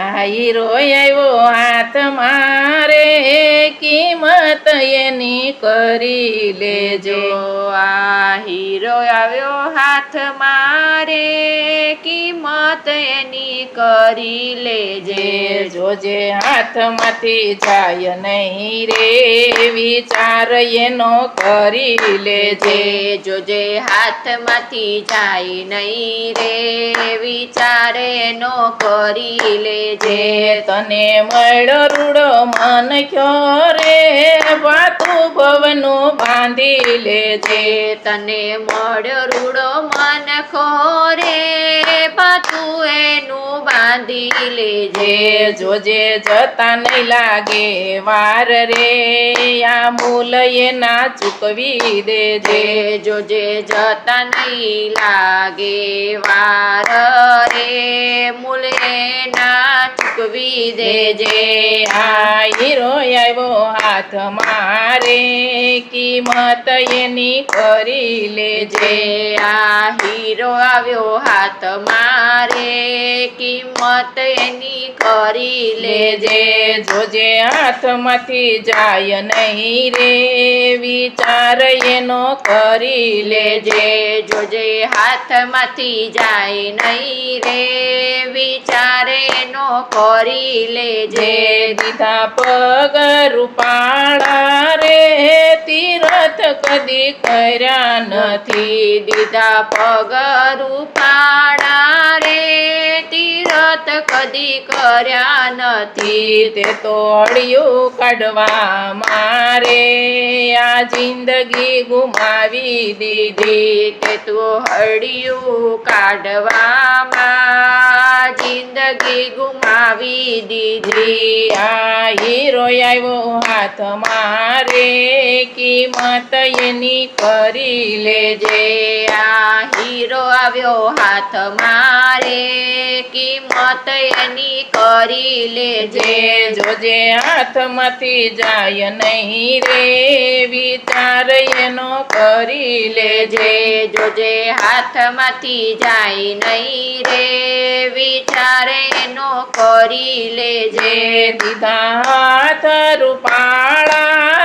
આ હીરો આવ્યો હાથ મારે, કિંમત એની કરી લેજો. આ હીરો આવ્યો હાથ મારે, કિંમત એની કરી લેજે. જોજે હાથમાંથી જાય નહીં રે, વિચાર એનો કરી લેજે. જોજે હાથમાંથી જાય નહીં રે, વિચાર એનો કરી લેજે જે તને મળ રૂડો મન ક્યો રે? વાતું ભવનું બાંધી લેજે. તને મળ રૂડો મન ખોરે પાતું એનું બાંધી લેજે. જે જોજે જતા નહીં લાગે વાર રે. આ મૂલ એના ચૂકવી દેજે. જે જોજે જતા નહીં લાગે વાર રે. મૂલે ના ચૂકવી દેજે. આવ્યો હાથ મારે. કિંમત એની કરી લેજે. આ હીરો આવ્યો હાથ મારે. કિંમત એની કરી લેજે. જોજે હાથમાંથી જાય નહીં રે. વિચાર એનો કરી લેજે. જોજે હાથમાંથી જાય નહીં રે. વિચારે નો કરી લેજે. દીધા પગ રૂપાળા રે તીરથ કદી કર્યા નથી. દીધા પગ રૂપાળા રે તીરથ કદી કર્યા નથી. તે તો અડિયું કાઢવા મારે. આ જિંદગી ગુમાવી દીધી. તે તું હળિયું કાઢવામાં જિંદગી ગુમાવી દીધી. આ હીરો આવ્યો હાથ મારે. કિંમત એની કરી લેજે. આ આવ્યો હાથ મારે કિંમત એની કરી લેજે. જોજે હાથમાંથી જાય નહીં રે વિચાર એનો કરી લેજે. જે જોજે હાથમાંથી જાય નહીં રે વિચાર એનો કરી લેજે. દીધા હાથ રૂપાળા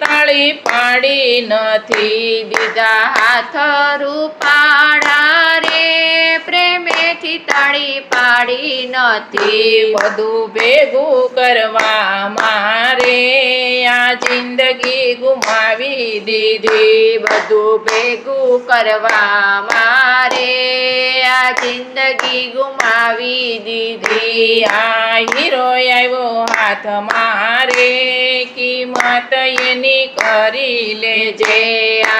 તાળી પાડી નથી દીધા હાથ રૂપાડા રે. પ્રેમેથી તાળી પાડી નથી. બધું ભેગું કરવા મારે. આ જિંદગી ગુમાવી દીધી. બધું ભેગું કરવા મારે આ જિંદગી ગુમાવી દીધી. આ હીરો આવ્યો હાથ મારે કિંમત એની કરી લેજે.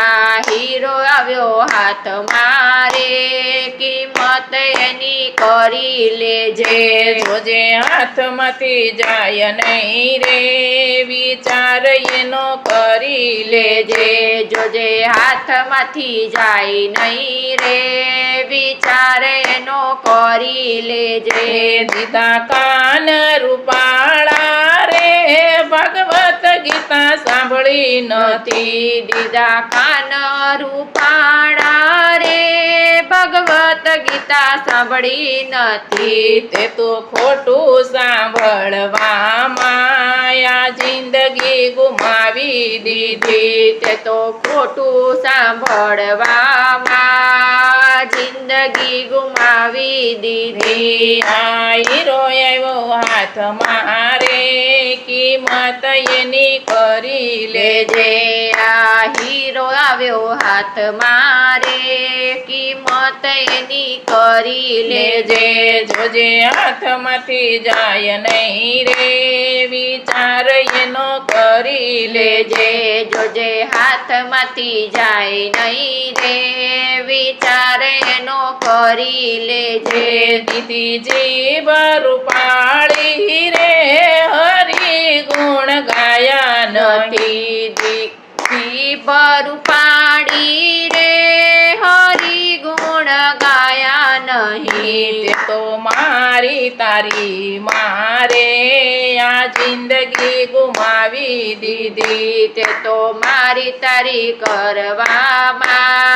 આ હીરો આવ્યો હાથ મારે. કિંમત એની કરી લેજે. જોજે જોજે હાથમાંથી જાય નહીં રે. વિચાર એનો કરી લેજે. જોજે જોજે હાથમાંથી જાય નહીં રે. વિચાર એનો કરી લેજે. દીધા કાન રૂપાળા રે. ભગવત ગીતા સાંભળી નથી દીધા કાન રૂપાળા રે. ભગવત ગીતા સાંભળી નથી તે તો ખોટું સાંભળવા માયા જિંદગી ગુમાવી દીધી. તે તો ખોટું સાંભળવા જિંદગી ગુમાવી દીધી. આ હીરો આવ્યો હાથ મારે કિંમત કરી લેજે. આ હીરો આવ્યો હાથ મારે કિંમત એની કરી લેજે. જોજે હાથમાંથી જાય નહીં રે. વિચાર એનો કરી લેજે. જોજે હાથમાંથી જાય નહીં રે. વિચાર એનો કરી લેજે. દીદી જીવ રૂપાળી રે ગુણ ગાયા નથી. બરુ પાડી રે હરી ગુણ ગાયા નહીં. તે તો મારી તારી મારે, આ જિંદગી ગુમાવી દીધી. તે તો મારી તારી કરવામાં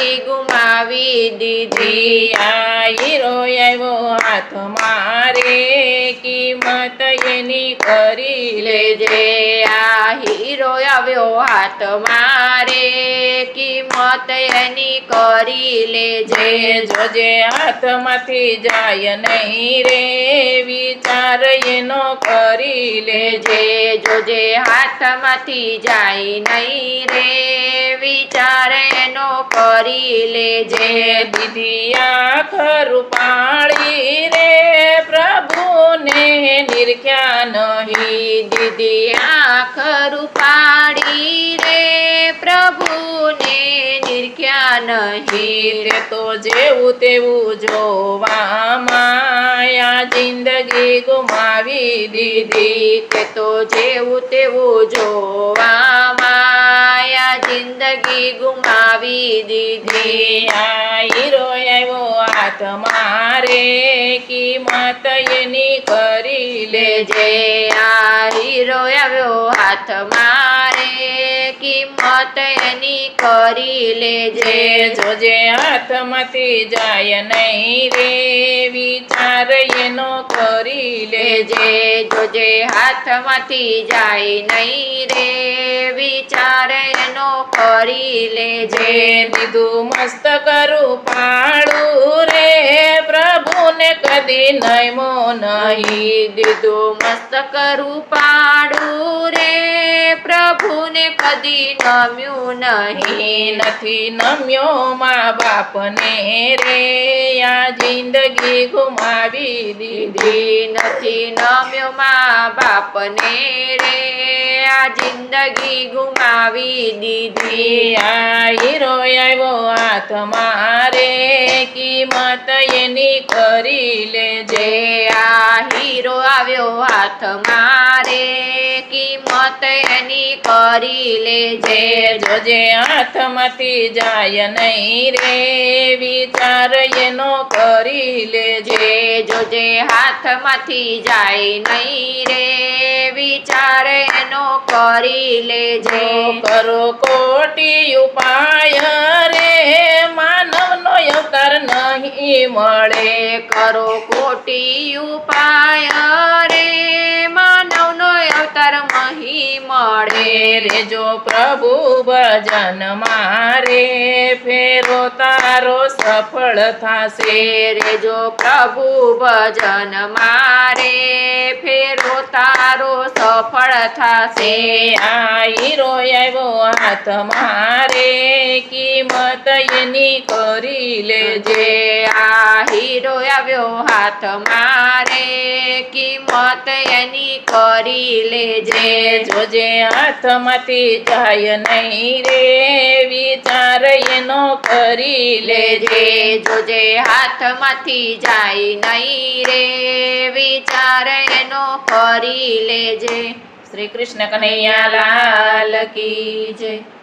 ગુમાવી દીધી. આ હીરો આવ્યો હાથ મારે. કિંમત એની કરી લેજે. આ હીરો આવ્યો હાથ મારે. કિંમત એની કરી લેજે. જોજે હાથમાંથી જાય નહીં રે. વિચાર એનો કરી લેજે. જોજે હાથમાંથી જાય નહીં રે. વિચાર કરી લેજે દીદિયા દીદી આંખ રૂપાળી રે પ્રભુને નિરખ્યા નહીં. દીદિયા આંખ રૂપાડી રે નિરખ્યા નહીં તે તો જેવું તેવું જોવા માયા જિંદગી ગુમાવી દીધી. તે તો જેવું તેવું જોવા માયા જિંદગી ગુમાવી દીધી. આ હીરો આવ્યો હાથ મારે કિંમત એની કરી લેજે લેજે આ હીરો આવ્યો હાથ મારે કિંમત એની કરી લેજે જે જોજે હાથમાંથી જાય નહીં રે વિચાર એનો કરી લેજે જોજે હાથમાંથી જાય નહીં રે વિચાર એનો કરી લેજે દીધું મસ્ત કરું પાડું રે પ્રભુને કદી નયમો નહીં. દીધું મસ્ત કરું પાડું રે પ્રભુને કદી નમ્યું નહીં. નથી નમ્યો મા બાપને રે આ જિંદગી ગુમાવી દીધી નથી, નમ્યો મા બાપને રે. આ જિંદગી ગુમાવી દીધી. આ હીરો આવ્યો હાથ મારે કિંમત એની કરી લેજે. આ હીરો આવ્યો હાથ મારે કિંમત એની કરી લેજે. જોજે હાથમાંથી જાય નહીં રે. વિચાર એનો કરી લેજે. જોજે હાથમાંથી જાય નહીં રે. વિચાર એનો કરી લેજે. કરો કોટી ઉપાય રે. માનવનો અવતાર નહીં મળે. કરો કોટી ઉપાય રે. મહી મળે રે જો પ્રભુ ભજન મારે. ફેરો તારો સફળ થશે રે જો પ્રભુ ભજન મારે. ફેરો તારો સફળ થશે. આ હીરો આવ્યો હાથ મારે. કિંમત એની કરી લેજે. આ હીરો આવ્યો હાથ મારે. કિંમત એની કરી લેજે. જે જોજે હાથમાંથી જાય નહીં રે. વિચાર એનો કરી લેજે. લેજે જોજે હાથમાંથી જાય નહીં રે. વિચાર એનો કરી લેજે. શ્રી કૃષ્ણ કનૈયા લાલ કી જય.